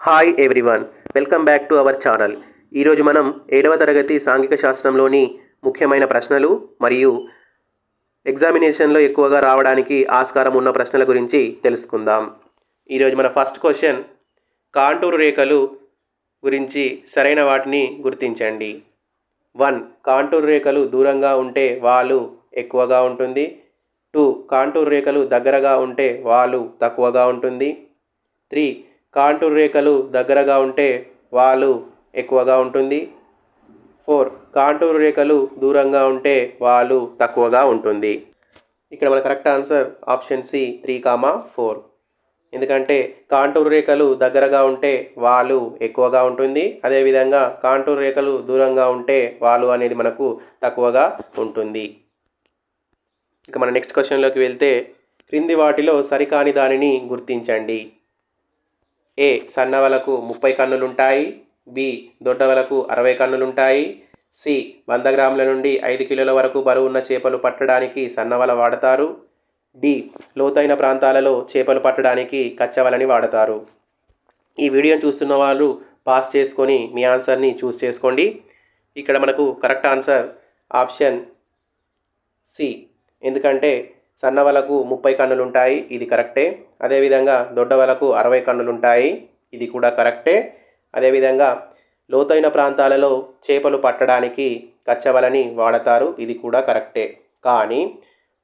Hi everyone welcome back to our channel ఈరోజు మనం ఏడవ తరగతి సాంఘిక శాస్త్రంలోని ముఖ్యమైన ప్రశ్నలు మరియు ఎగ్జామినేషన్లో ఎక్కువగా రావడానికి ఆస్కారం ఉన్న ప్రశ్నల గురించి తెలుసుకుందాం. ఈరోజు మన ఫస్ట్ క్వశ్చన్ కాంటూరు రేఖలు గురించి సరైన వాటిని గుర్తించండి. వన్ కాంటూరు రేఖలు దూరంగా ఉంటే వాలు ఎక్కువగా ఉంటుంది. టూ కాంటూరు రేఖలు దగ్గరగా ఉంటే వాలు తక్కువగా ఉంటుంది. త్రీ కాంటూర్ రేఖలు దగ్గరగా ఉంటే వాలు ఎక్కువగా ఉంటుంది. ఫోర్. కాంటూర్ రేఖలు దూరంగా ఉంటే వాలు తక్కువగా ఉంటుంది. ఇక్కడ మన correct answer option C three comma four. ఎందుకంటే కాంటూర్ రేఖలు దగ్గరగా ఉంటే వాలు ఎక్కువగా ఉంటుంది. అదేవిధంగా కాంటూర్ రేఖలు దూరంగా ఉంటే వాలు అనేది మనకు తక్కువగా ఉంటుంది. ఇక మన నెక్స్ట్ క్వశ్చన్లోకి వెళ్తే క్రింది వాటిలో సరికాని దానిని గుర్తించండి. ఏ సన్నవలకు ముప్పై కన్నులుంటాయి బి దొడ్డవలకు అరవై కన్నులుంటాయి సి వంద గ్రాముల నుండి ఐదు కిలోల వరకు బరువు ఉన్న చేపలు పట్టడానికి సన్నవల వాడతారు డి లోతైన ప్రాంతాలలో చేపలు పట్టడానికి కచ్చవలని వాడతారు. ఈ వీడియోని చూస్తున్న వాళ్ళు పాస్ చేసుకొని మీ ఆన్సర్ని చూస్ చేసుకోండి. ఇక్కడ మనకు కరెక్ట్ ఆన్సర్ ఆప్షన్ సి. ఎందుకంటే సన్నవలకు ముప్పై కన్నులు ఉంటాయి ఇది కరెక్టే. అదేవిధంగా దొడ్డవలకు అరవై కన్నులు ఉంటాయి ఇది కూడా కరెక్టే. అదేవిధంగా లోతైన ప్రాంతాలలో చేపలు పట్టడానికి కచ్చవలని వాడతారు ఇది కూడా కరెక్టే. కానీ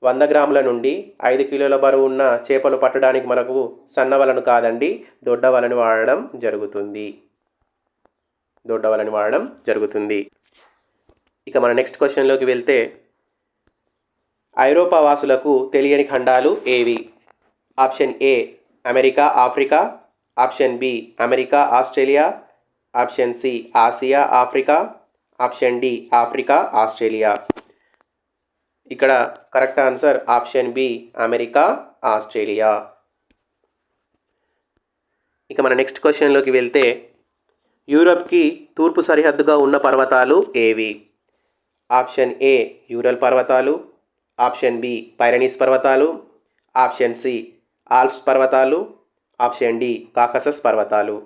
వంద గ్రాముల నుండి ఐదు కిలోల బరువు ఉన్న చేపలు పట్టడానికి మనకు సన్నవలను కాదండి దొడ్డవలని వాడడం జరుగుతుంది. దొడ్డవలని వాడడం జరుగుతుంది. ఇక మన నెక్స్ట్ క్వశ్చన్లోకి వెళ్తే ఐరోపా వాసులకు తెలియని ఖండాలు ఏవి? Option A America Africa. Option B America Australia. Option C Asia Africa. Option D Africa Australia. ఇక్కడ correct answer option B America Australia. ఇక మన నెక్స్ట్ క్వశ్చన్లోకి వెళ్తే యూరప్కి తూర్పు సరిహద్దుగా ఉన్న పర్వతాలు ఏవి? ఆప్షన్ ఏ యూరల్ పర్వతాలు. ఆప్షన్ బి పైరనీస్ పర్వతాలు ఆప్షన్ సి ఆల్ప్స్ పర్వతాలు ఆప్షన్ డి కాకసస్ పర్వతాలు.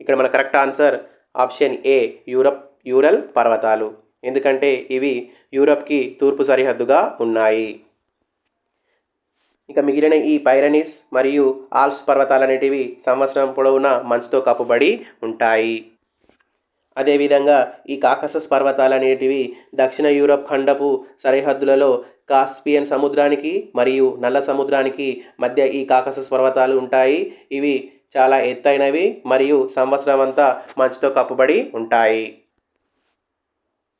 ఇక్కడ మన correct answer option A Europe Ural పర్వతాలు. ఎందుకంటే ఇవి యూరప్కి తూర్పు సరిహద్దుగా ఉన్నాయి. ఇక మిగిలిన ఈ పైరనీస్ మరియు ఆల్ప్స్ పర్వతాలు అనేటివి సంవత్సరం పొడవునా మంచుతో కప్పుబడి ఉంటాయి. అదేవిధంగా ఈ కాకసస్ పర్వతాలు అనేటివి దక్షిణ యూరప్ ఖండపు సరిహద్దులలో కాస్పియన్ సముద్రానికి మరియు నల్ల సముద్రానికి మధ్య ఈ కాకసస్ పర్వతాలు ఉంటాయి. ఇవి చాలా ఎత్తైనవి మరియు సంవత్సరం అంతా మంచుతో కప్పబడి ఉంటాయి.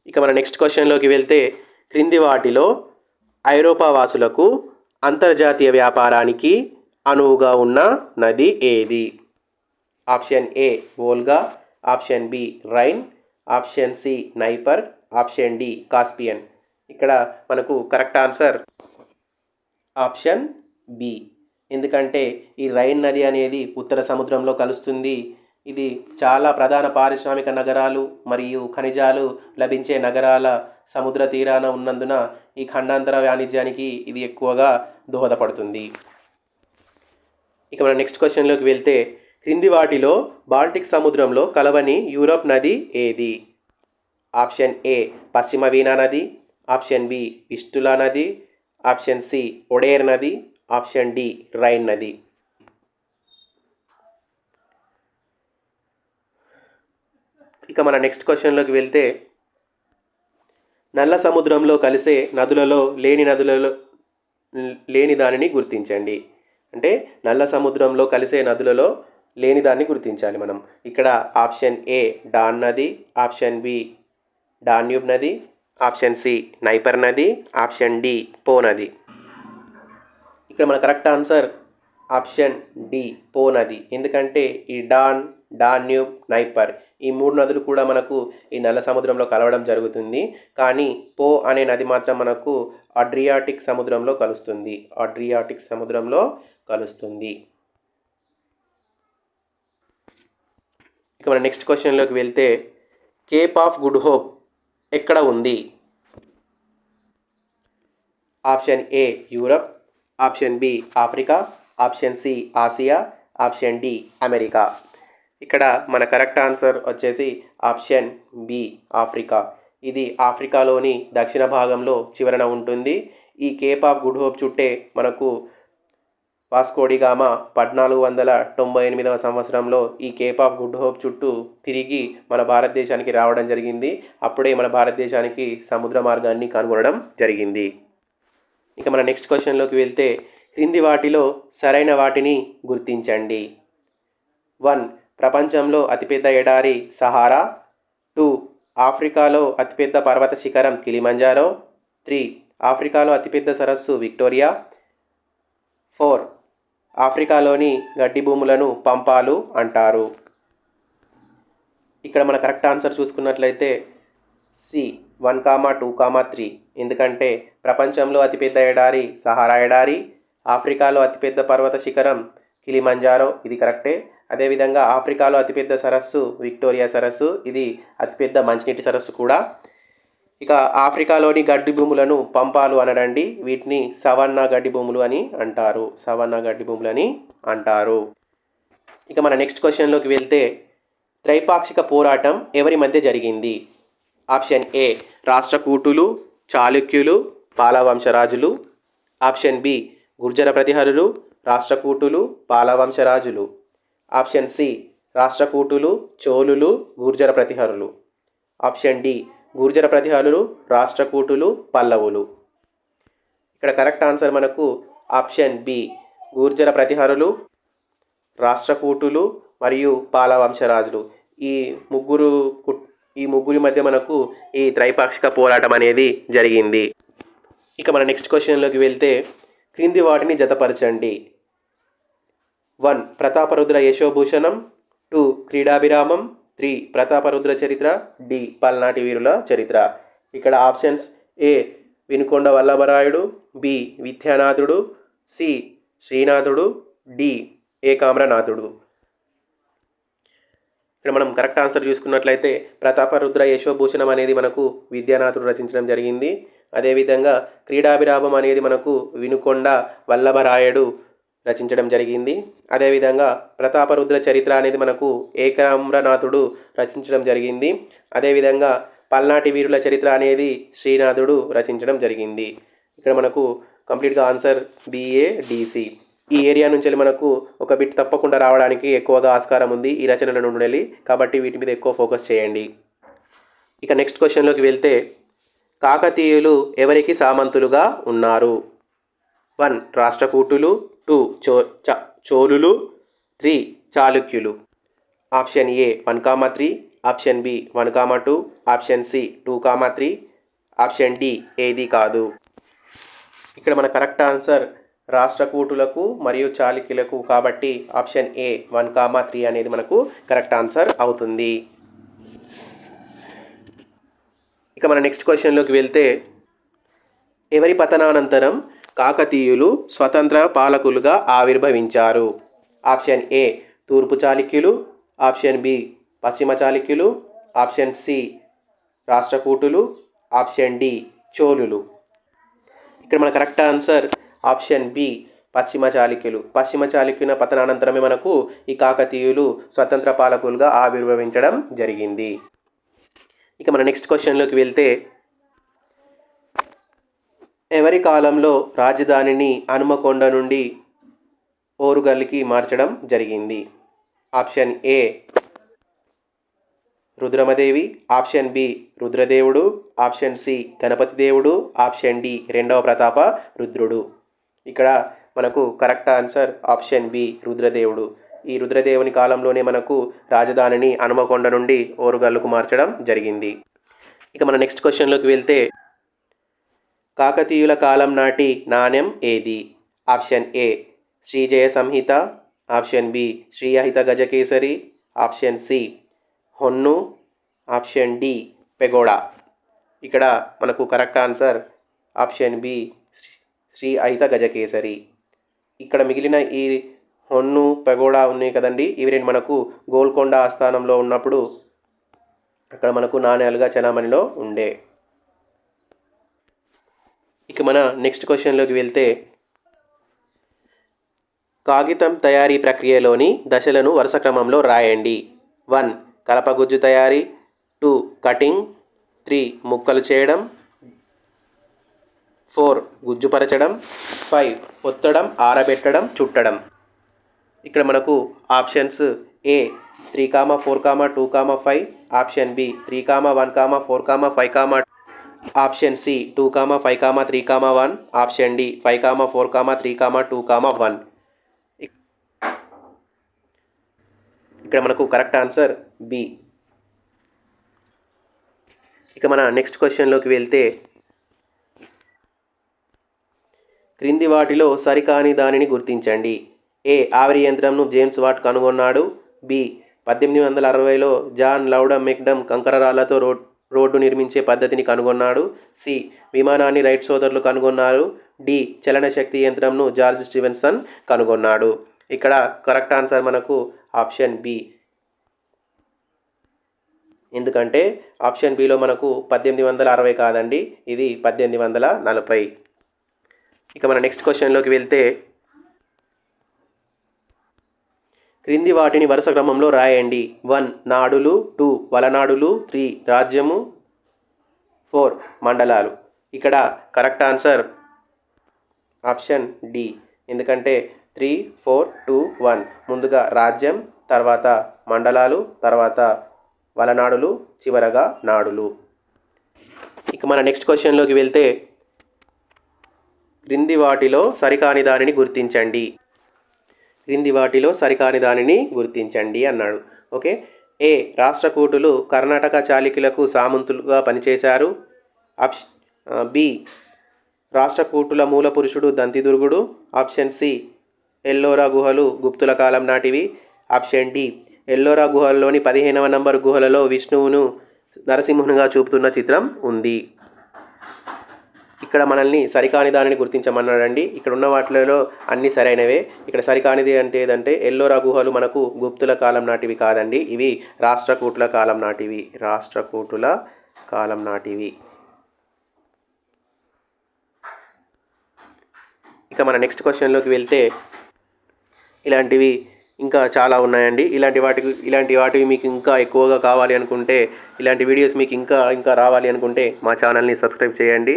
ఇక మన నెక్స్ట్ క్వశ్చన్లోకి వెళ్తే క్రింది వాటిలో ఐరోపా వాసులకు అంతర్జాతీయ వ్యాపారానికి అనువుగా ఉన్న నది ఏది? Option A Volga option B Rhine option C Dnieper option D Caspian. ఇక్కడ మనకు కరెక్ట్ ఆన్సర్ ఆప్షన్ బి. ఎందుకంటే ఈ రైన్ నది అనేది ఉత్తర సముద్రంలో కలుస్తుంది. ఇది చాలా ప్రధాన పారిశ్రామిక నగరాలు మరియు ఖనిజాలు లభించే నగరాల సముద్ర తీరాన ఉన్నందున ఈ ఖండాంతర వాణిజ్యానికి ఇది ఎక్కువగా దోహదపడుతుంది. ఇక మనం నెక్స్ట్ క్వశ్చన్లోకి వెళ్తే క్రింది వాటిలో బాల్టిక్ సముద్రంలో కలవని యూరప్ నది ఏది? ఆప్షన్ ఏ పశ్చిమ వీణా నది ఆప్షన్ బి విస్టులా నది ఆప్షన్ సి ఒడేర్ నది ఆప్షన్ డి రైన్ నది. ఇక మన నెక్స్ట్ క్వశ్చన్లోకి వెళ్తే నల్ల సముద్రంలో కలిసే నదులలో లేని నదులలో లేని దానిని గుర్తించండి. అంటే నల్ల సముద్రంలో కలిసే నదులలో లేని దాన్ని గుర్తించాలి మనం. ఇక్కడ ఆప్షన్ ఏ డాన్ నది ఆప్షన్ బి డాన్యూబ్ నది ఆప్షన్ సి నైపర్ నది ఆప్షన్ డి పో నది. ఇక్కడ మన correct answer option D Po నది. ఎందుకంటే ఈ డాన్ డాన్యూబ్ నైపర్ ఈ మూడు నదులు కూడా మనకు ఈ నల్ల సముద్రంలో కలవడం జరుగుతుంది. కానీ పో అనే నది మాత్రం మనకు అడ్రియాటిక్ సముద్రంలో కలుస్తుంది. అడ్రియాటిక్ సముద్రంలో కలుస్తుంది. ఇక మన నెక్స్ట్ క్వశ్చన్లోకి వెళ్తే కేప్ ఆఫ్ గుడ్ హోప్ ఎక్కడ ఉంది? Option A Europe. Option B Africa. Option C Asia. Option D America. ఇక్కడ మన కరెక్ట్ ఆన్సర్ వచ్చేసి ఆప్షన్ బి ఆఫ్రికా. ఇది ఆఫ్రికాలోని దక్షిణ భాగంలో చివరన ఉంటుంది. ఈ కేప్ ఆఫ్ గుడ్ హోప్ చుట్టే మనకు వాస్కోడిగామా పద్నాలుగు వందల తొంభై ఎనిమిదవ సంవత్సరంలో ఈ కేప్ ఆఫ్ గుడ్ హోప్ చుట్టూ తిరిగి మన భారతదేశానికి రావడం జరిగింది. అప్పుడే మన భారతదేశానికి సముద్ర మార్గాన్ని కనుగొనడం జరిగింది. ఇక మన నెక్స్ట్ క్వశ్చన్లోకి వెళ్తే క్రింది వాటిలో సరైన వాటిని గుర్తించండి. వన్ ప్రపంచంలో అతిపెద్ద ఎడారి సహారా. టూ ఆఫ్రికాలో అతిపెద్ద పర్వత శిఖరం కిలిమంజారో. త్రీ ఆఫ్రికాలో అతిపెద్ద సరస్సు విక్టోరియా. ఫోర్ ఆఫ్రికాలోని గడ్డి భూములను పంపాలు అంటారు. ఇక్కడ మన కరెక్ట్ ఆన్సర్ చూసుకున్నట్లయితే C one comma two comma three. ఎందుకంటే ప్రపంచంలో అతిపెద్ద ఎడారి సహారా ఎడారి ఆఫ్రికాలో అతిపెద్ద పర్వత శిఖరం కిలిమంజారో ఇది కరెక్టే. అదేవిధంగా ఆఫ్రికాలో అతిపెద్ద సరస్సు విక్టోరియా సరస్సు ఇది అతిపెద్ద మంచినీటి సరస్సు కూడా. ఇక ఆఫ్రికాలోని గడ్డి భూములను పంపాలు అనడండి. వీటిని సవన్నా గడ్డి భూములు అని అంటారు. సవన్నా గడ్డి భూములు అని అంటారు. ఇక మన నెక్స్ట్ క్వశ్చన్లోకి వెళ్తే త్రైపాక్షిక పోరాటం ఎవరి మధ్య జరిగింది? ఆప్షన్ ఏ రాష్ట్రకూటులు చాళుక్యులు పాలవంశరాజులు. ఆప్షన్ బి గుర్జర ప్రతిహరులు రాష్ట్రకూటులు పాలవంశరాజులు. ఆప్షన్ సి రాష్ట్రకూటులు చోళులు గుర్జర ప్రతిహరులు. ఆప్షన్ డి గుర్జర ప్రతిహారులు రాష్ట్రకూటులు పల్లవులు. ఇక్కడ కరెక్ట్ ఆన్సర్ మనకు ఆప్షన్ బి గుర్జర ప్రతిహారులు రాష్ట్రకూటులు మరియు పాలవంశరాజులు. ఈ ముగ్గురు ఈ ముగ్గురి మధ్య మనకు ఈ త్రైపాక్షిక పోరాటం అనేది జరిగింది. ఇక మన నెక్స్ట్ క్వశ్చన్లోకి వెళ్తే క్రింది వాటిని జతపరచండి. One Prataparudra Yashobhushanam. Two Kridabhiramam. Three Prataparudra చరిత్ర డి పల్నాటి వీరుల చరిత్ర. ఇక్కడ ఆప్షన్స్ ఏ వినుకొండ వల్లభరాయుడు బి విద్యానాథుడు సి శ్రీనాథుడు డి ఏకామ్రనాథుడు ఇక్కడ మనం కరెక్ట్ ఆన్సర్ చూసుకున్నట్లయితే ప్రతాపరుద్ర యశోభూషణం అనేది మనకు విద్యానాథుడు రచించడం జరిగింది. అదేవిధంగా క్రీడాభిరామం అనేది మనకు వినుకొండ వల్లభరాయుడు రచించడం జరిగింది. అదేవిధంగా ప్రతాపరుద్ర చరిత్ర అనేది మనకు ఏకరామ్రనాథుడు రచించడం జరిగింది. అదేవిధంగా పల్నాటి వీరుల చరిత్ర అనేది శ్రీనాథుడు రచించడం జరిగింది. ఇక్కడ మనకు కంప్లీట్గా answer B A D C. ఈ ఏరియా నుంచి వెళ్ళి మనకు ఒక బిట్ తప్పకుండా రావడానికి ఎక్కువగా ఆస్కారం ఉంది ఈ రచనల నుండి వెళ్ళి కాబట్టి వీటి మీద ఎక్కువ ఫోకస్ చేయండి. ఇక నెక్స్ట్ క్వశ్చన్లోకి వెళ్తే కాకతీయులు ఎవరికి సామంతులుగా ఉన్నారు? వన్ రాష్ట్రకూటులు. టూ చో చ చోళులు త్రీ చాళుక్యులు. Option A one comma three. Option B one comma two. Option C two comma three. Option D ఏది కాదు. ఇక్కడ మన కరెక్ట్ ఆన్సర్ రాష్ట్రకూటులకు మరియు చాళుక్యులకు కాబట్టి option A one comma three అనేది మనకు కరెక్ట్ ఆన్సర్ అవుతుంది. ఇక మన నెక్స్ట్ క్వశ్చన్లోకి వెళ్తే ఎవరి పతనానంతరం కాకతీయులు స్వతంత్ర పాలకులుగా ఆవిర్భవించారు. ఆప్షన్ ఏ తూర్పు చాళుక్యులు. ఆప్షన్ బి పశ్చిమ చాళుక్యులు. ఆప్షన్ సి రాష్ట్రకూటులు. ఆప్షన్ డి చోళులు. ఇక్కడ మన కరెక్ట్ ఆన్సర్ ఆప్షన్ బి పశ్చిమ చాళుక్యులు. పశ్చిమ చాళుక్యుల పతనానంతరమే మనకు ఈ కాకతీయులు స్వతంత్ర పాలకులుగా ఆవిర్భవించడం జరిగింది. ఇక మన నెక్స్ట్ క్వశ్చన్లోకి వెళ్తే ఎవరి కాలంలో రాజధానిని హనుమకొండ నుండి ఓరుగల్లికి మార్చడం జరిగింది? Option A Rudramadevi. Option B రుద్రదేవుడు. Option C Ganapati దేవుడు ఆప్షన్ డి రెండవ ప్రతాప రుద్రుడు. ఇక్కడ మనకు కరెక్ట్ ఆన్సర్ ఆప్షన్ బి రుద్రదేవుడు. ఈ రుద్రదేవుని కాలంలోనే మనకు రాజధానిని హనుమకొండ నుండి ఓరుగల్లుకు మార్చడం జరిగింది. ఇక మన నెక్స్ట్ క్వశ్చన్లోకి వెళ్తే కాకతీయుల కాలం నాటి నాణ్యం ఏది? ఆప్షన్ ఏ శ్రీజయ సంహిత. ఆప్షన్ బి శ్రీయహిత గజకేసరి. Option C హొన్ను. Option D pagoda. ఇక్కడ మనకు correct answer option B Shri అహిత గజకేసరి. ఇక్కడ మిగిలిన ఈ హొన్ను పెగోడా ఉన్నాయి కదండి. ఇవి రెండు మనకు గోల్కొండ ఆస్థానంలో ఉన్నప్పుడు అక్కడ మనకు నాణ్యాలుగా చనామణిలో ఉండే. ఇక మన నెక్స్ట్ క్వశ్చన్లోకి వెళ్తే కాగితం తయారీ ప్రక్రియలోని దశలను వరుస క్రమంలో రాయండి. వన్ కలపగుజ్జు తయారీ. టూ కటింగ్ త్రీ ముక్కలు చేయడం. ఫోర్ గుజ్జుపరచడం ఫైవ్ ఒత్తడం ఆరబెట్టడం చుట్టడం. ఇక్కడ మనకు options A three comma four comma two comma five option B three comma one comma four comma five comma option C two comma five comma three comma one. Option D five comma four comma three comma two comma one. ఇక్కడ మనకు correct answer B. ఇక మన next క్వశ్చన్లోకి వెళ్తే క్రింది వాటిలో సరికాని దానిని గుర్తించండి. A ఆవిరి యంత్రంను జేమ్స్ వాట్ కనుగొన్నాడు? బి పద్దెనిమిది వందల అరవైలో జాన్ లౌడమ్ మెక్డమ్ కంకరరాళ్ళతో రోడ్ రోడ్డు నిర్మించే పద్ధతిని కనుగొన్నాడు. సి. విమానాన్ని రైట్ సోదరులు కనుగొన్నారు. డి. చలన శక్తి యంత్రంను జార్జ్ స్టీవెన్సన్ కనుగొన్నాడు. ఇక్కడ కరెక్ట్ ఆన్సర్ మనకు ఆప్షన్ బి. ఎందుకంటే ఆప్షన్ బిలో మనకు పద్దెనిమిది వందల అరవై కాదండి. ఇది పద్దెనిమిది వందల నలభై. ఇక మన నెక్స్ట్ క్వశ్చన్లోకి వెళ్తే క్రింది వాటిని వరుస క్రమంలో రాయండి. వన్ నాడులు టూ వలనాడులు త్రీ రాజ్యము ఫోర్ మండలాలు. ఇక్కడ కరెక్ట్ ఆన్సర్ ఆప్షన్ డి. ఎందుకంటే త్రీ ఫోర్ టూ వన్. ముందుగా రాజ్యం తర్వాత మండలాలు తర్వాత వలనాడులు చివరగా నాడులు. ఇక మన నెక్స్ట్ క్వశ్చన్లోకి వెళ్తే క్రింది వాటిలో సరికాని దానిని గుర్తించండి. క్రింది వాటిలో సరికాని దానిని గుర్తించండి అన్నాడు. ఓకే? ఏ రాష్ట్రకూటులు కర్ణాటక చాళుక్యులకు సామంతులుగా పనిచేశారు? ఆప్ష బి. రాష్ట్రకూటుల మూల పురుషుడు దంతిదుర్గుడు. Option C. ఎల్లోరా గుహలు గుప్తుల కాలం నాటివి. Option D. ఎల్లోరా గుహల్లోని పదిహేనవ నంబర్ గుహలలో విష్ణువును నరసింహునిగా చూపుతున్న చిత్రం ఉంది. ఇక్కడ మనల్ని సరికాని దానిని గుర్తించమన్నాడండి. ఇక్కడ ఉన్న వాటిలో అన్ని సరైనవే. ఇక్కడ సరికానిది అంటే ఏదంటే ఎల్లోరా గుహలు మనకు గుప్తుల కాలం నాటివి కాదండి. ఇవి రాష్ట్రకూటుల కాలం నాటివి. రాష్ట్రకూటుల కాలం నాటివి. ఇక మన నెక్స్ట్ క్వశ్చన్లోకి వెళ్తే ఇలాంటివి ఇంకా చాలా ఉన్నాయండి. ఇలాంటి వాటికి ఇలాంటి వాటివి మీకు ఇంకా ఎక్కువగా కావాలి అనుకుంటే ఇలాంటి వీడియోస్ మీకు ఇంకా ఇంకా రావాలి అనుకుంటే మా ఛానల్ని సబ్స్క్రైబ్ చేయండి.